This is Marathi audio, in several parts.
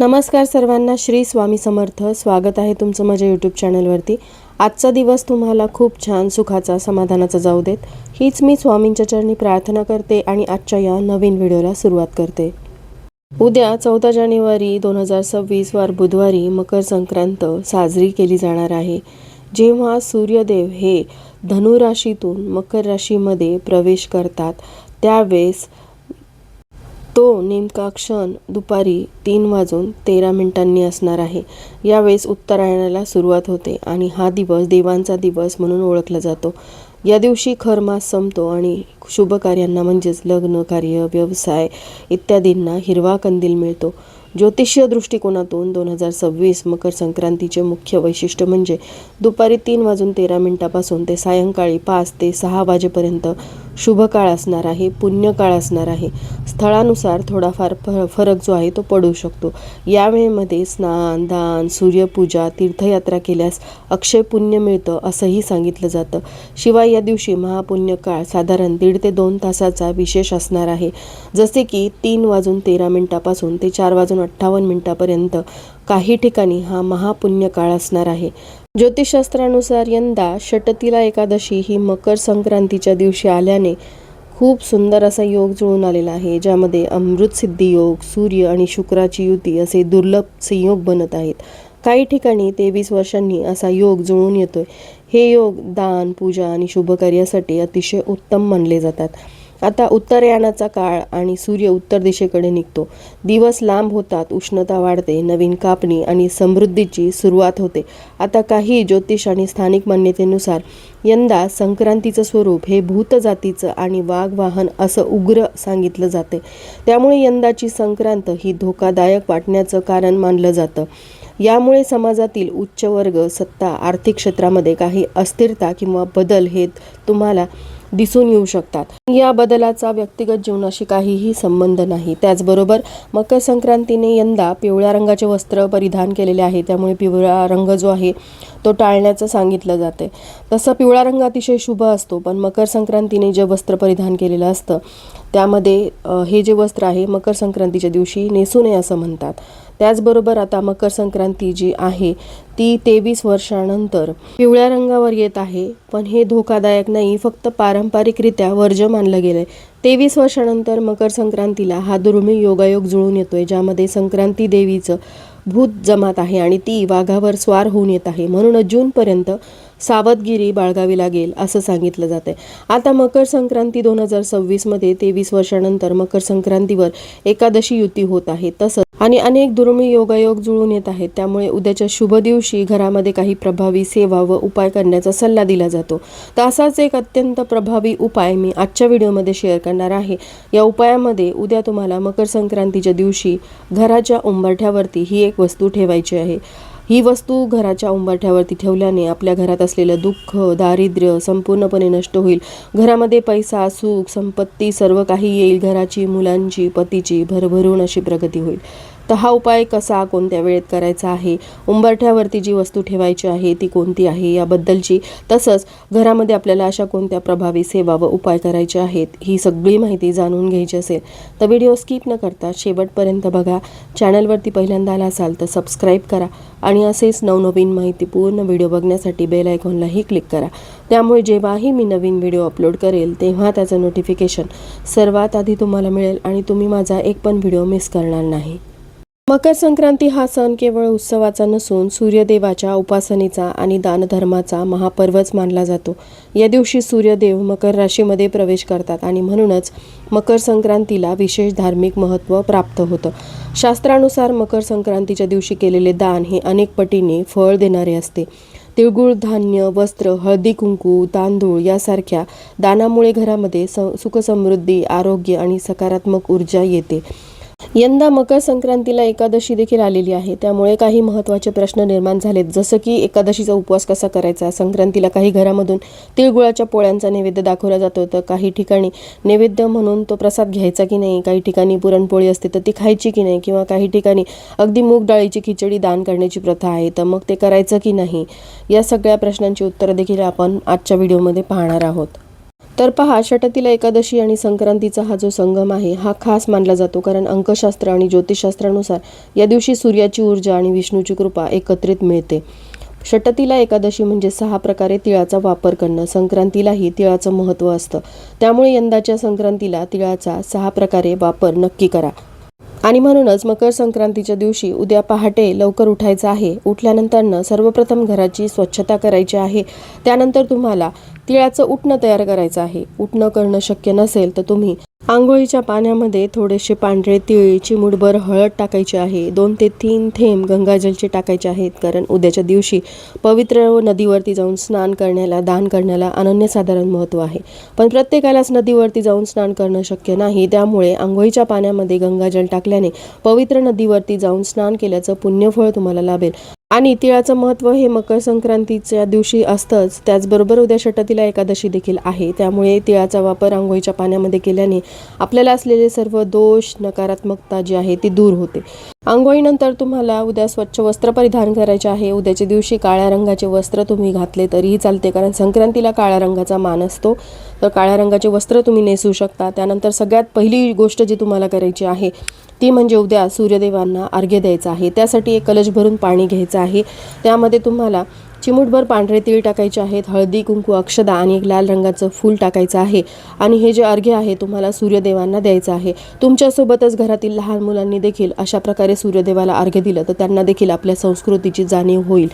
नमस्कार सर्वांना श्री स्वामी समर्थ. स्वागत आहे तुमचं माझ्या यूट्यूब चॅनलवरती आजचा दिवस तुम्हाला खूप छान सुखाचा समाधानाचा जाऊ देत. हीच मी स्वामींच्या चरणी प्रार्थना करते आणि आजच्या या नवीन व्हिडिओला सुरुवात करते. उद्या चौदा जानेवारी दोन हजार सव्वीस वार बुधवारी मकर संक्रांत साजरी केली जाणार आहे. जेव्हा सूर्यदेव हे धनुराशीतून मकर राशीमध्ये प्रवेश करतात त्यावेळेस तो नेमका क्षण दुपारी तीन वाजून तेरा मिनिटांनी असणार आहे. यावेळेस उत्तरायणाला सुरुवात होते आणि हा दिवस देवांचा दिवस म्हणून ओळखला जातो. या दिवशी खरमास संपतो आणि शुभ कार्यांना म्हणजेच लग्न कार्य व्यवसाय इत्यादींना हिरवा कंदील मिळतो. ज्योतिषीय दृष्टिकोनातून दोन हजार सव्वीस मकर संक्रांतीचे मुख्य वैशिष्ट्य म्हणजे दुपारी तीन वाजून तेरा मिनिटापासून ते सायंकाळी पाच ते सहा वाजेपर्यंत शुभ काळ असणार आहे पुण्यकाळ असणार आहे. स्थळानुसार थोडाफार फ फरक जो आहे तो पडू शकतो. या वेळेमध्ये स्नान दान सूर्यपूजा तीर्थयात्रा केल्यास अक्षय पुण्य मिळतं असंही सांगितलं जातं. शिवाय या दिवशी महापुण्य काळ साधारण दीड ते दोन तासाचा विशेष असणार आहे. जसे की तीन वाजून तेरा मिनिटापासून ते चार वाजून अठ्ठावन्न मिनिटापर्यंत काही ठिकाणी हा महापुण्य काळ असणार आहे. ज्योतिषशास्त्रानुसार यंदा षटतीला एकादशी ही मकर संक्रांतीच्या दिवशी आल्याने खूप सुंदर असा योग जुळून आलेला आहे ज्यामध्ये अमृत सिद्धी योग सूर्य आणि शुक्राची युती असे दुर्लभ संयोग बनत आहेत. काही ठिकाणी तेवीस वर्षांनी असा योग जुळून येतोय. हे योग दान पूजा आणि शुभकार्यासाठी अतिशय उत्तम मानले जातात. आता उत्तरयानाचा काळ आणि सूर्य उत्तर दिशेकडे निघतो. दिवस लांब होतात उष्णता वाढते नवीन कापणी आणि समृद्धीची सुरुवात होते. आता काही ज्योतिष आणि स्थानिक मान्यतेनुसार यंदा संक्रांतीचं स्वरूप हे भूतजातीचं आणि वाघवाहन असं उग्र सांगितलं जाते. त्यामुळे यंदाची संक्रांत ही धोकादायक वाटण्याचं कारण मानलं जातं. यामुळे समाजातील उच्च वर्ग सत्ता आर्थिक क्षेत्रामध्ये काही अस्थिरता किंवा बदल हे तुम्हाला दिसून येऊ शकतात. या बदलाचा व्यक्तिगत जीवनाशी काहीही संबंध नाही. त्याचबरोबर मकर संक्रांतीने यंदा पिवळ्या रंगाचे वस्त्र परिधान केलेले आहे. त्यामुळे पिवळा रंग जो आहे तो टाळण्याचं सांगितलं जाते तसं पिवळा रंग अतिशय शुभ असतो पण मकर संक्रांतीने जे वस्त्र परिधान केलेलं असतं त्यामध्ये हे जे वस्त्र आहे मकर संक्रांतीच्या दिवशी नेसू नये असं म्हणतात. त्याचबरोबर आता मकर संक्रांती जी आहे ती तेवीस वर्षानंतर पिवळ्या रंगावर येत आहे. पण हे धोकादायक नाही फक्त पारंपरिकरित्या वर्ज्य मानलं गेलं आहे तेवीस वर्षानंतर मकर संक्रांतीला हा दुर्मिळ योगायोग जुळून येतोय ज्यामध्ये संक्रांती देवीचं भूत जमात आहे आणि ती वाघावर स्वार होऊन येत आहे. म्हणून जूनपर्यंत सावधगिरी बाळगावी लागेल असं सांगितलं जाते आता मकर संक्रांती दोन हजार सव्वीसमध्ये तेवीस वर्षानंतर मकर संक्रांतीवर एकादशी युती होत आहे. तसंच आणि अनेक दुर्मिळ योगायोग जुळून येत आहेत. त्यामुळे उद्याच्या शुभ दिवशी घरामध्ये काही प्रभावी सेवा व उपाय करण्याचा सल्ला दिला जातो. तर असाच एक अत्यंत प्रभावी उपाय मी आजच्या व्हिडिओमध्ये शेअर करणार आहे. या उपायामध्ये उद्या तुम्हाला मकर संक्रांतीच्या दिवशी घराच्या उंबरठ्यावरती ही एक वस्तू ठेवायची आहे. ही वस्तू घराच्या उंबरठ्यावरती ठेवल्याने आपल्या घरात असलेलं दुःख दारिद्र्य संपूर्णपणे नष्ट होईल. घरामध्ये पैसा सुख संपत्ती सर्व काही येईल. घराची मुलांची पतीची भरभरून अशी प्रगती होईल. तर हा उपाय कसा कोणत्या वेळेत करायचा आहे? उंबरठ्यावरती जी वस्तू ठेवायची आहे ती कोणती आहे? याबद्दलची तसंच घरामध्ये आपल्याला अशा कोणत्या प्रभावी सेवा व उपाय करायचे आहेत ही सगळी माहिती जाणून घ्यायची असेल तर व्हिडिओ स्किप न करता शेवटपर्यंत बघा. चॅनलवरती पहिल्यांदा आला असाल तर सबस्क्राईब करा आणि असेच नवनवीन माहितीपूर्ण व्हिडिओ बघण्यासाठी बेल आयकॉनलाही क्लिक करा. त्यामुळे जेव्हाही मी नवीन व्हिडिओ अपलोड करेल तेव्हा त्याचं नोटिफिकेशन सर्वात आधी तुम्हाला मिळेल आणि तुम्ही माझा एक पण व्हिडिओ मिस करणार नाही. मकर संक्रांती हा सण केवळ उत्सवाचा नसून सूर्यदेवाच्या उपासनेचा आणि दानधर्माचा महापर्वच मानला जातो. या दिवशी सूर्यदेव मकर राशीमध्ये प्रवेश करतात आणि म्हणूनच मकर संक्रांतीला विशेष धार्मिक महत्त्व प्राप्त होतं. शास्त्रानुसार मकर संक्रांतीच्या दिवशी केलेले दान हे अनेक पटीने फळ देणारे असते. तिळगुळ धान्य वस्त्र हळदी कुंकू तांदूळ यासारख्या दानामुळे घरामध्ये स सुखसमृद्धी आरोग्य आणि सकारात्मक ऊर्जा येते. यंदा मकर संक्रांतीला एकादशी देखील आलेली आहे. त्यामुळे काही महत्त्वाचे प्रश्न निर्माण झालेत. जसं की एकादशीचा उपवास कसा करायचा? संक्रांतीला काही घरामधून तिळगुळाच्या पोळ्यांचा नैवेद्य दाखवला जातो. तर काही ठिकाणी नैवेद्य म्हणून तो प्रसाद घ्यायचा की नाही? काही ठिकाणी पुरणपोळी असते तर ती खायची की नाही? किंवा काही ठिकाणी अगदी मूग डाळीची खिचडी दान करण्याची प्रथा आहे तर मग ते करायचं की नाही? या सगळ्या प्रश्नांची उत्तरं देखील आपण आजच्या व्हिडिओमध्ये पाहणार आहोत. तर पहा षटतीला एकादशी आणि संक्रांतीचा हा जो संगम आहे हा खास मानला जातो. कारण अंकशास्त्र आणि ज्योतिषशास्त्रानुसार या दिवशी सूर्याची ऊर्जा आणि विष्णूची कृपा एकत्रित मिळते. षटतीला एकादशी म्हणजे सहा प्रकारे तिळाचा वापर करणं. संक्रांतीलाही तिळाचं महत्त्व असतं. त्यामुळे यंदाच्या संक्रांतीला तिळाचा सहा प्रकारे वापर नक्की करा. आणि म्हणूनच मकर संक्रांतीच्या दिवशी उद्या पहाटे लवकर उठायचं आहे. उठल्यानंतरनं सर्वप्रथम घराची स्वच्छता करायची आहे. त्यानंतर तुम्हाला तिळाचं उठणं तयार करायचं आहे. उठणं करणं शक्य नसेल तर तुम्ही आंघोळीच्या पाण्यामध्ये थोडेसे पांढरे तिळ चिमूटभर हळद टाकायची आहे. दोन ते तीन थेंब गंगाजलचे टाकायचे आहेत कारण उद्याच्या दिवशी पवित्र नदीवरती जाऊन स्नान करण्याला दान करण्याला अनन्यसाधारण महत्त्व आहे. पण प्रत्येकालाच नदीवरती जाऊन स्नान करणं शक्य नाही. त्यामुळे आंघोळीच्या पाण्यामध्ये गंगाजल टाकल्याने पवित्र नदीवरती जाऊन स्नान केल्याचं पुण्यफळ तुम्हाला लाभेल. आणि तिळाचं महत्त्व हे मकर संक्रांतीच्या दिवशी असतंच. त्याचबरोबर उद्या षटतीला एकादशी देखील आहे. त्यामुळे तिळाचा वापर आंघोळीच्या पाण्यामध्ये केल्याने आपल्याला असलेले सर्व दोष नकारात्मकता जी आहे ती दूर होते. आंघोळीनंतर तुम्हाला उद्या स्वच्छ वस्त्र परिधान करायचे आहे. उद्याच्या दिवशी काळ्या रंगाचे वस्त्र तुम्ही घातले तरीही चालते कारण संक्रांतीला काळ्या रंगाचा मान असतो. तर काळ्या रंगाचे वस्त्र तुम्ही नेसू शकता. त्यानंतर सगळ्यात पहिली गोष्ट जी तुम्हाला करायची आहे ती म्हणजे उद्या सूर्यदेवांना अर्घ्य द्यायचं आहे. त्यासाठी एक कलश भरून पाणी घ्यायचं आहे. त्यामध्ये तुम्हाला चिमूटभर पांढरे तीळ टाकायचे आहेत हळदी कुंकू अक्षदा आणि एक लाल रंगाचं फूल टाकायचं आहे. आणि हे जे अर्घ्य आहे तुम्हाला सूर्यदेवांना द्यायचं आहे. तुमच्यासोबतच घरातील लहान मुलांनी देखील अशा प्रकारे सूर्यदेवाला अर्घ्य दिलं तर त्यांना देखील आपल्या संस्कृतीची जाणीव होईल.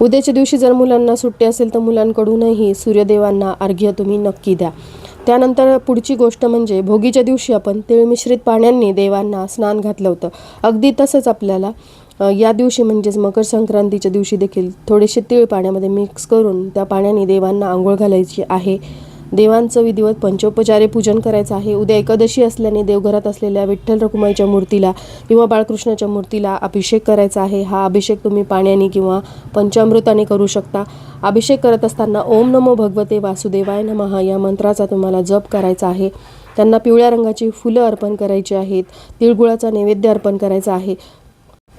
उद्याच्या दिवशी जर मुलांना सुट्टी असेल तर मुलांकडूनही सूर्यदेवांना अर्घ्य तुम्ही नक्की द्या. त्यानंतर पुढची गोष्ट म्हणजे भोगीच्या दिवशी आपण तिळ मिश्रित पाण्याने देवांना स्नान घातलं होतं. अगदी तसंच आपल्याला या दिवशी म्हणजेच मकर संक्रांतीच्या दिवशी देखील थोडेसे तीळ पाण्यामध्ये मिक्स करून त्या पाण्याने देवांना आंघोळ घालायची आहे. देवांचं विधिवत पंचोपचारे पूजन करायचं आहे. उद्या एकादशी असल्याने देवघरात असलेल्या विठ्ठल रखुमाईच्या मूर्तीला किंवा बाळकृष्णाच्या मूर्तीला अभिषेक करायचा आहे. हा अभिषेक तुम्ही पाण्याने किंवा पंचामृताने करू शकता. अभिषेक करत असताना ओम नमो भगवते वासुदेवाय नमः या मंत्राचा तुम्हाला जप करायचा आहे. त्यांना पिवळ्या रंगाची फुलं अर्पण करायची आहेत. तिळगुळाचा नैवेद्य अर्पण करायचा आहे.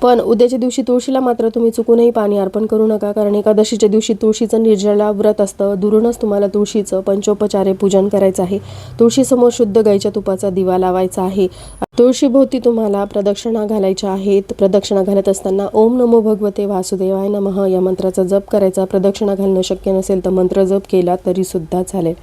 पण उद्याच्या दिवशी तुळशीला मात्र तुम्ही चुकूनही पाणी अर्पण करू नका कारण एकादशीच्या दिवशी तुळशीचं निर्जला व्रत असतं. दुरूनच तुम्हाला तुळशीचं पंचोपचारे पूजन करायचं आहे. तुळशीसमोर शुद्ध गाईच्या तुपाचा दिवा लावायचा आहे. तुळशीभोवती तुम्हाला प्रदक्षिणा घालायच्या आहेत. प्रदक्षिणा घालत असताना ओम नमो भगवते वासुदेवाय नमः या मंत्राचा जप करायचा. प्रदक्षिणा घालणं शक्य नसेल तर मंत्र जप केला तरीसुद्धा चालेल.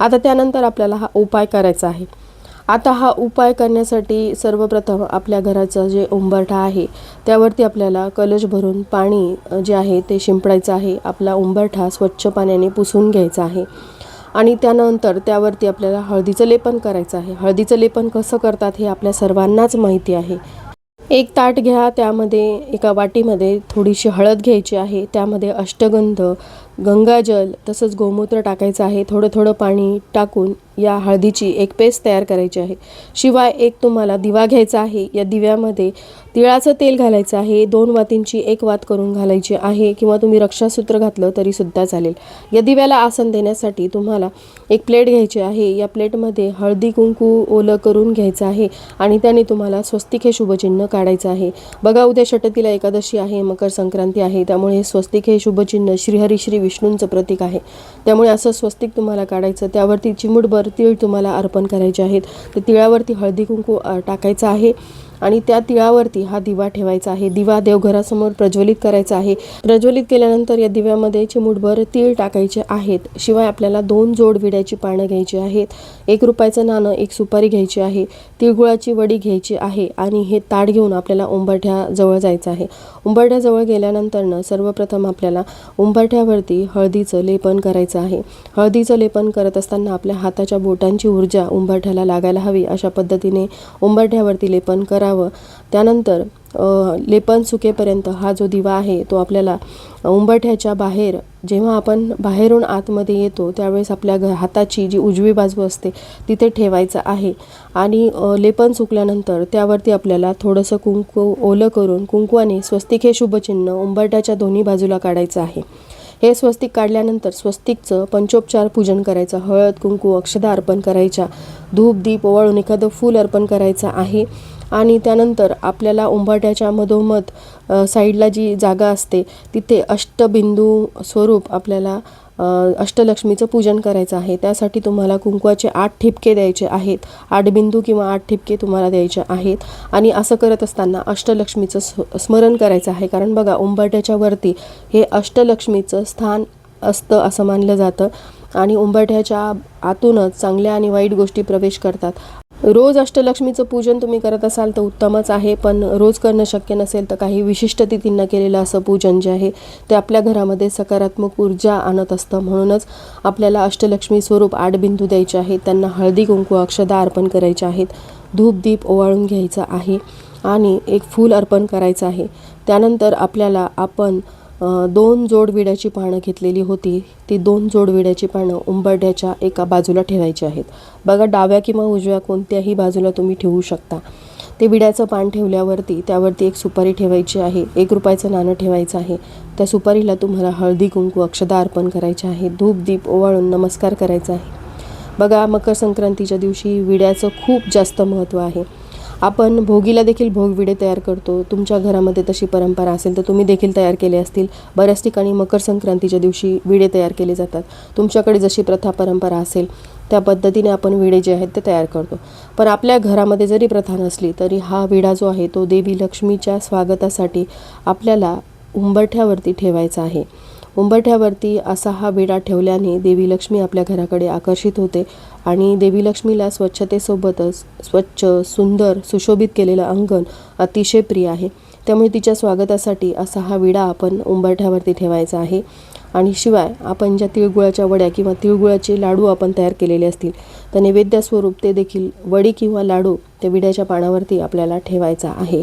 आता त्यानंतर आपल्याला हा उपाय करायचा आहे. आता हा उपाय करण्यासाठी सर्वप्रथम आपल्या घराचं जे उंबरठा आहे त्यावरती आपल्याला कलश भरून पाणी जे आहे ते शिंपडायचं आहे. आपला उंबरठा स्वच्छ पाण्याने पुसून घ्यायचा आहे. आणि त्यानंतर त्यावरती आपल्याला हळदीचं लेपन करायचं आहे. हळदीचं लेपन कसं करतात हे आपल्या सर्वांनाच माहिती आहे. एक ताट घ्या त्यामध्ये एका वाटीमध्ये थोडीशी हळद घ्यायची आहे. त्यामध्ये अष्टगंध गंगाजल तसंच गोमूत्र टाकायचं आहे. थोडं थोडं पाणी टाकून या हळदीची एक पेस्ट तयार करायची आहे. शिवाय एक तुम्हाला दिवा घ्यायचा आहे. या दिव्यामध्ये तिळाचं तेल घालायचं आहे. दोन वातींची एक वात करून घालायची आहे किंवा तुम्ही रक्षासूत्र घातलं तरीसुद्धा चालेल. या दिव्याला आसन देण्यासाठी तुम्हाला एक प्लेट घ्यायची आहे. या प्लेटमध्ये हळदी कुंकू ओलं करून घ्यायचं आहे आणि त्याने तुम्हाला स्वस्तिक हे शुभचिन्ह काढायचं आहे. बघा उद्या षटतीला एकादशी आहे मकर संक्रांती आहे. त्यामुळे हे स्वस्तिक हे शुभचिन्ह श्रीहरी श्री विष्णूंचं प्रतीक आहे. त्यामुळे असं स्वस्तिक तुम्हाला काढायचं त्यावरती चिमूटभर तीळ तुम्हाला अर्पण करायचे आहेत. तर तिळावरती हळदी कुंकू टाकायचं आहे. आणि त्या तिळावरती हा दिवा ठेवायचा आहे. दिवा देवघरासमोर प्रज्वलित करायचा आहे. प्रज्वलित केल्यानंतर या दिव्यामध्ये चिमूटभर तीळ टाकायचे आहेत. शिवाय आपल्याला दोन जोड विड्याची पानं घ्यायची आहेत. एक रुपयाचं नाणं एक सुपारी घ्यायची आहे. तिळगुळाची वडी घ्यायची आहे आणि हे ताट घेऊन आपल्याला उंबरठ्याजवळ जायचं आहे. उंबरठ्याजवळ गेल्यानंतरनं सर्वप्रथम आपल्याला उंबरठ्यावरती हळदीचं लेपन करायचं आहे. हळदीचं लेपन करत असताना आपल्या हाताच्या बोटांची ऊर्जा उंबरठ्याला लागायला हवी अशा पद्धतीने उंबरठ्यावरती लेपन करावं. त्यानंतर लेपन सुकेपर्यंत हा जो दिवा आहे तो आपल्याला उंबरठ्याच्या बाहेर जेव्हा आपण बाहेरून आतमध्ये येतो त्यावेळेस आपल्या घ हाताची जी उजवी बाजू असते तिथे ठेवायचं आहे. आणि लेपन सुकल्यानंतर त्यावरती आपल्याला थोडंसं कुंकू ओलं करून कुंकवाने स्वस्तिक हे शुभचिन्ह उंबरठ्याच्या दोन्ही बाजूला काढायचं आहे. हे स्वस्तिक काढल्यानंतर स्वस्तिकचं पंचोपचार पूजन करायचं. हळद कुंकू अक्षदा अर्पण करायच्या. धूप दीप ओवाळून एखादं फूल अर्पण करायचं आहे. आणि त्यानंतर आपल्याला उंबाट्याच्या मधोमध साईडला जी जागा असते तिथे अष्टबिंदू स्वरूप आपल्याला अष्टलक्ष्मीचं पूजन करायचं आहे. त्यासाठी तुम्हाला कुंकवाचे आठ ठिपके द्यायचे आहेत. आठ बिंदू किंवा आठ ठिपके तुम्हाला द्यायचे आहेत. आणि असं करत असताना अष्टलक्ष्मीचं स्मरण करायचं आहे. कारण बघा उंबरट्याच्या वरती हे अष्टलक्ष्मीचं स्थान असतं असं मानलं जातं. आणि उंबरठ्याच्या आतूनच चांगल्या आणि वाईट गोष्टी प्रवेश करतात. रोज अष्टलक्ष्मीचं पूजन तुम्ही करत असाल तर उत्तमच आहे पण रोज करणं शक्य नसेल तर काही विशिष्ट तिथींना केलेलं असं पूजन जे आहे ते आपल्या घरामध्ये सकारात्मक ऊर्जा आणत असतं. म्हणूनच आपल्याला अष्टलक्ष्मी स्वरूप आठ बिंदू द्यायचे आहेत. त्यांना हळदी कुंकू अक्षदा अर्पण करायचे आहेत. धूप दीप ओवाळून घ्यायचं आहे आणि एक फूल अर्पण करायचं आहे. त्यानंतर आपल्याला आपण दोन जोड विड्याची पानं घेतलेली होती. ती दोन जोडविड्याची पानं उंबरड्याच्या एका बाजूला ठेवायची आहेत. बघा डाव्या किंवा उजव्या कोणत्याही बाजूला तुम्ही ठेवू शकता. ते विड्याचं पान ठेवल्यावरती त्यावरती एक सुपारी ठेवायची आहे. एक रुपयाचं नाणं ठेवायचं आहे. त्या सुपारीला तुम्हाला हळदी कुंकू अक्षदा अर्पण करायचे आहे. धूप दीप ओवाळून नमस्कार करायचा आहे. बघा मकर संक्रांतीच्या दिवशी विड्याचं खूप जास्त महत्त्व आहे. आपण भोगीला देखील भोगविडे तयार करतो. तुमच्या घरामध्ये तशी परंपरा असेल तर तुम्ही देखील तयार केले असतील. बऱ्याच ठिकाणी मकर संक्रांतीच्या दिवशी विडे तयार केले जातात. तुमच्याकडे जशी प्रथा परंपरा असेल त्या पद्धतीने आपण विडे जे आहेत ते तयार करतो. पण आपल्या घरामध्ये जरी प्रथा नसली तरी हा विडा जो आहे तो देवी लक्ष्मीच्या स्वागतासाठी आपल्याला उंबरठ्यावरती ठेवायचा आहे. उंबरठ्यावरती असा हा विडा ठेवल्याने देवी लक्ष्मी आपल्या घराकडे आकर्षित होते. आणि देवी लक्ष्मीला स्वच्छतेसोबतच स्वच्छ सुंदर सुशोभित केलेलं अंगण अतिशय प्रिय आहे. त्यामुळे तिच्या स्वागतासाठी असा हा विडा आपण उंबरठ्यावरती ठेवायचा आहे. आणि शिवाय आपण ज्या तिळगुळाच्या वड्या किंवा तिळगुळाचे लाडू आपण तयार केलेले असतील तर नैवेद्यस्वरूप ते देखील वडी किंवा लाडू त्या विड्याच्या पानावरती आपल्याला ठेवायचा आहे.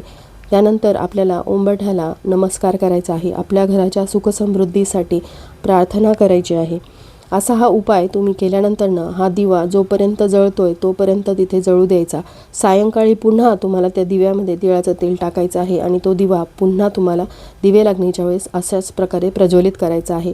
त्यानंतर आपल्याला उंबरठ्याला नमस्कार करायचा आहे. आपल्या घराच्या सुखसमृद्धीसाठी प्रार्थना करायची आहे. असा हा उपाय तुम्ही केल्यानंतरनं हा दिवा जोपर्यंत जळतोय तोपर्यंत तिथे जळू द्यायचा. सायंकाळी पुन्हा तुम्हाला त्या दिव्यामध्ये तिळाचं तेल टाकायचं आहे आणि तो दिवा पुन्हा तुम्हाला दिवे लागण्याच्या वेळेस अशाच प्रकारे प्रज्वलित करायचा आहे.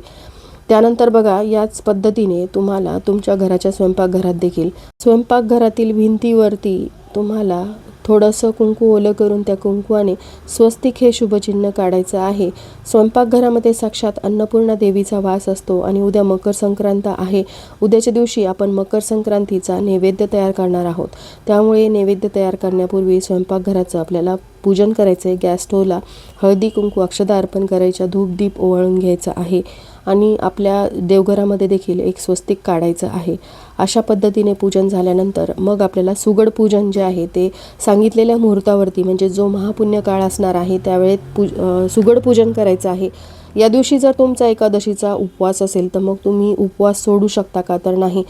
त्यानंतर बघा याच पद्धतीने तुम्हाला तुमच्या घराच्या स्वयंपाकघरात देखील स्वयंपाकघरातील भिंतीवरती तुम्हाला थोडंसं कुंकू ओलं करून त्या कुंकुवाने स्वस्तिक हे शुभचिन्ह काढायचं आहे. स्वयंपाकघरामध्ये साक्षात अन्नपूर्णा देवीचा वास असतो आणि उद्या मकर संक्रांत आहे. उद्याच्या दिवशी आपण मकर संक्रांतीचा नैवेद्य तयार करणार आहोत. त्यामुळे नैवेद्य तयार करण्यापूर्वी स्वयंपाकघराचं आपल्याला पूजन करायचं आहे गॅस स्टोवला. हळदी कुंकू अक्षदा अर्पण करायच्या धूपदीप ओवाळून घ्यायचं आहे. आणि आपल्या देवघरामध्ये देखील एक स्वस्तिक काढायचं आहे. अशा पद्धतीने पूजन झाल्यानंतर मग आपल्याला सुगड पूजन जे आहे ते सांगितलेल्या मुहूर्तावरती म्हणजे जो महापुण्य काळ असणार आहे त्यावेळेत पूज सुगड पूजन करायचं आहे. या दिवशी जर तुमचा एकादशीचा उपवास असेल तर मग तुम्ही उपवास सोडू शकता का? तर नाही.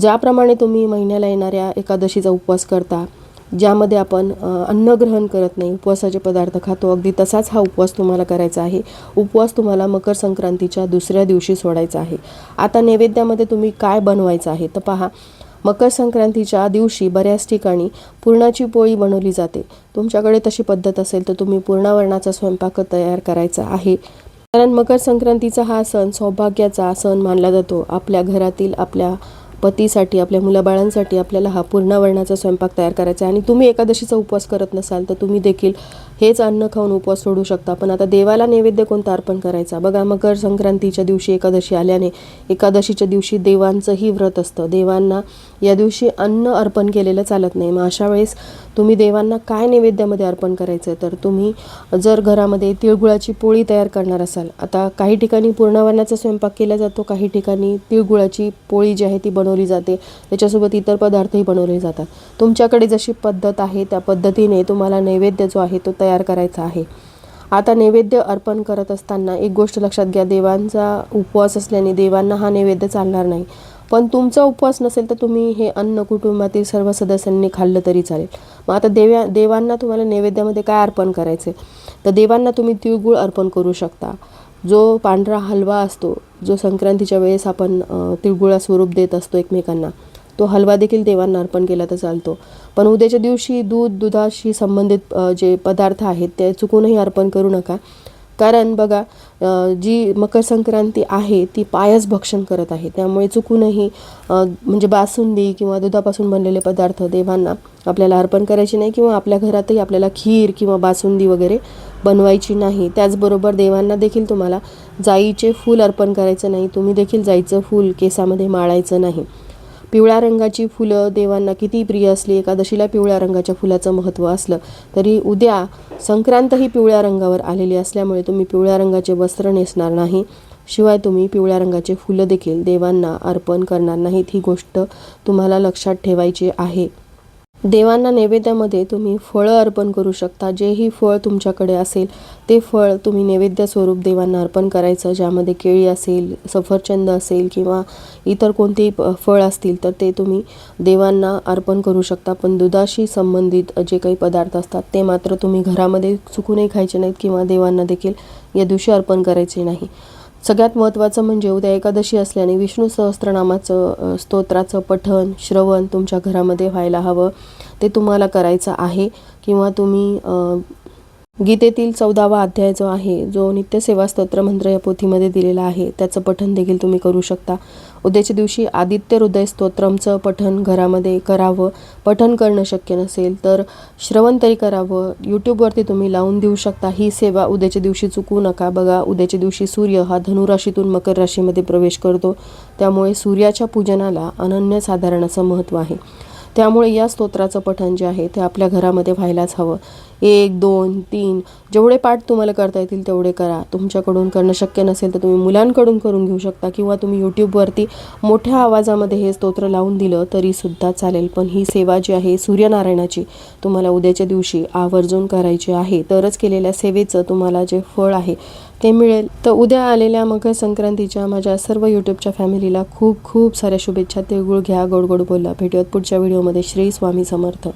ज्याप्रमाणे तुम्ही महिन्याला येणाऱ्या एकादशीचा उपवास करता ज्यामध्ये आपण अन्न ग्रहण करत नाही उपवासाचे पदार्थ खातो. अगदी तसाच हा उपवास तुम्हाला करायचा आहे. उपवास तुम्हाला मकर संक्रांतीच्या दुसऱ्या दिवशी सोडायचा आहे. आता नैवेद्यामध्ये तुम्ही काय बनवायचं आहे? तर पहा मकर संक्रांतीच्या दिवशी बऱ्याच ठिकाणी पुरणाची पोळी बनवली जाते. तुमच्याकडे तशी पद्धत असेल तर तुम्ही पूर्णावरणाचा स्वयंपाक तयार करायचा आहे. कारण मकर संक्रांतीचा हा सण सौभाग्याचा सण मानला जातो. आपल्या घरातील आपल्या पतीसाठी आपल्या मुलाबाळांसाठी आपल्याला हा पूर्णवर्णाचा स्वयंपाक तयार करायचा आहे. आणि तुम्ही एकादशीचा उपवास करत नसाल तर तुम्ही देखील हेच अन्न खाऊन उपवास सोडू शकता. पण आता देवाला नैवेद्य कोणता अर्पण करायचा? बघा मकर संक्रांतीच्या दिवशी एकादशी आल्याने एकादशीच्या दिवशी देवांचंही व्रत असतं. देवांना या दिवशी अन्न अर्पण केलेलं चालत नाही. मग अशा वेळेस तुम्ही देवांना काय नैवेद्यामध्ये अर्पण करायचं? तर तुम्ही जर घरामध्ये तिळगुळाची पोळी तयार करणार असाल आता काही ठिकाणी पूर्णावरणाचा स्वयंपाक केला जातो काही ठिकाणी तिळगुळाची पोळी जी आहे ती बनवली जाते त्याच्यासोबत इतर पदार्थही बनवले जातात. तुमच्याकडे जशी पद्धत आहे त्या पद्धतीने तुम्हाला नैवेद्य जो आहे तो तयार करायचा आहे. आता नैवेद्य अर्पण करत असताना एक गोष्ट लक्षात घ्या देवांचा उपवास असल्याने देवांना हा नैवेद्य चालणार नाही. पण तुमचा उपवास नसेल तर तुम्ही हे अन्न कुटुंबातील सर्व सदस्यांनी खाल्लं तरी चालेल. मग आता देव्या देवांना तुम्हाला नैवेद्यामध्ये काय अर्पण करायचे तर देवांना तुम्ही तिळगुळ अर्पण करू शकता. जो पांढरा हलवा असतो जो संक्रांतीच्या वेळेस आपण तिळगुळा स्वरूप देत असतो एकमेकांना तो हलवा देखील देवांना अर्पण केला तर चालतो. पण उद्याच्या दिवशी दूध दुधाशी संबंधित जे पदार्थ आहेत ते चुकूनही अर्पण करू नका. कारण बघा जी मकर संक्रांती आहे ती पायस भक्षण करत आहे. त्यामुळे चुकूनही म्हणजे बासुंदी किंवा दुधापासून बनलेले पदार्थ देवांना आपल्याला अर्पण करायचे नाही किंवा आपल्या घरातही आपल्याला खीर किंवा बासुंदी वगैरे बनवायची नाही. त्याचबरोबर देवांना देखील तुम्हाला जाईचे फूल अर्पण करायचं नाही. तुम्ही देखील जाईचं फूल केसामध्ये माळायचं नाही. पिवळ्या रंगाची फुलं देवांना किती प्रिय असली एकादशीला पिवळ्या रंगाच्या फुलाचं महत्त्व असलं तरी उद्या संक्रांत ही पिवळ्या रंगावर आलेली असल्यामुळे तुम्ही पिवळ्या रंगाचे वस्त्र नेसणार नाही. शिवाय तुम्ही पिवळ्या रंगाचे फुलं देखील देवांना अर्पण करणार नाहीत. ही गोष्ट तुम्हाला लक्षात ठेवायची आहे. देवांना नैवेद्यामध्ये तुम्ही फळं अर्पण करू शकता. जेही फळ तुमच्याकडे असेल ते फळ तुम्ही नैवेद्य स्वरूप देवांना अर्पण करायचं. ज्यामध्ये केळी असेल सफरचंद असेल किंवा इतर कोणतेही फळ असतील तर ते तुम्ही देवांना अर्पण करू शकता. पण दुधाशी संबंधित जे काही पदार्थ असतात ते मात्र तुम्ही घरामध्ये चुकूनही खायचे नाहीत किंवा देवांना देखील या दिवशी अर्पण करायचे नाही. सगळ्यात महत्त्वाचं म्हणजे उद्या एकादशी असल्याने विष्णू सहस्त्रनामाचं स्तोत्राचं पठण श्रवण तुमच्या घरामध्ये व्हायला हवं. ते तुम्हाला करायचं आहे किंवा तुम्ही गीतेतील चौदावा अध्याय जो आहे जो नित्यसेवा स्तोत्र मंत्र या पोथीमध्ये दिलेला आहे त्याचं पठण देखील तुम्ही करू शकता. उद्याच्या दिवशी आदित्य हृदय स्तोत्रमचं पठण घरामध्ये करावं. पठण करणं शक्य नसेल तर श्रवण तरी करावं. यूट्यूबवरती तुम्ही लावून देऊ शकता ही सेवा उद्याच्या दिवशी चुकू नका. बघा उद्याच्या दिवशी सूर्य हा धनुराशीतून मकर राशीमध्ये प्रवेश करतो. त्यामुळे सूर्याच्या पूजनाला अनन्यसाधारण असं महत्त्व आहे. त्यामुळे या स्तोत्राचं पठण जे आहे ते आपल्या घरामध्ये व्हायलाच हवं. एक दोन तीन जेवढे पाठ तुम्हाला करता येतील तेवढे करा. तुमच्याकडून करणं शक्य नसेल तर तुम्ही मुलांकडून करून घेऊ शकता किंवा तुम्ही यूट्यूबवरती मोठ्या आवाजामध्ये हे स्तोत्र लावून दिलं तरीसुद्धा चालेल. पण ही सेवा जी आहे सूर्यनारायणाची तुम्हाला उद्याच्या दिवशी आवर्जून करायची आहे. तरच केलेल्या सेवेचं तुम्हाला जे फळ आहे ते मिळेल. तर उद्या आलेल्या मकर संक्रांतीच्या माझ्या सर्व यूट्यूबच्या फॅमिलीला खूप खूप साऱ्या शुभेच्छा. तिळगुळ घ्या गोड गोड बोला. भेटूयात पुढच्या व्हिडिओमध्ये. श्री स्वामी समर्थ.